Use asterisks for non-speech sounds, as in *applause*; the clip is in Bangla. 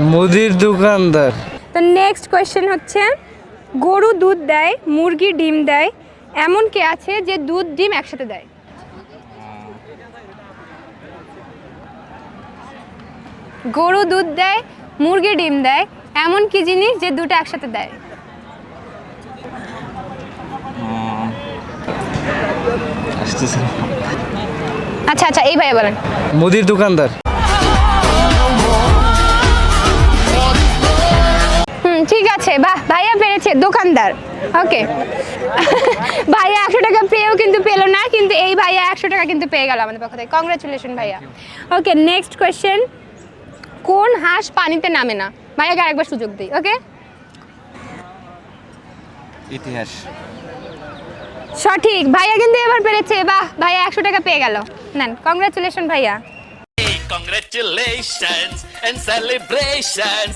মুদির দোকানদার। তো নেক্সট কোয়েশ্চেন হচ্ছে গরু দুধ দেয় মুরগি ডিম দেয় এমন কে আছে যে দুধ ডিম একসাথে দেয়? গরু দুধ দেয় মুরগি ডিম দেয় এমন কি জিনিস যে দুটো একসাথে দেয়? আচ্ছা আচ্ছা এই ভাইয়া বলেন। মুদির দোকানদার। আছে? বাহ ভাইয়া পেরেছে দোকানদার। ওকে। *laughs* ভাইয়া একশো টাকা পেয়েও কিন্তু পেল না কিন্তু এই ভাইয়া একশো টাকা কিন্তু পেয়ে গেল আমাদের পক্ষ থেকে। কংগ্রাচুলেশন ভাইয়া। ওকে নেক্সট কোয়েশ্চেন কোন হাঁস পানিতে নামে না? ভাইয়াকে আরেকবার সুযোগ দিই ওকে? ইতিহাস। সঠিক ভাইয়া কিন্তু এবার পেরেছে। বাহ ভাইয়া একশো টাকা পেয়ে গেল। নেন কংগ্রাচুলেশন ভাইয়া। Congratulations and celebrations.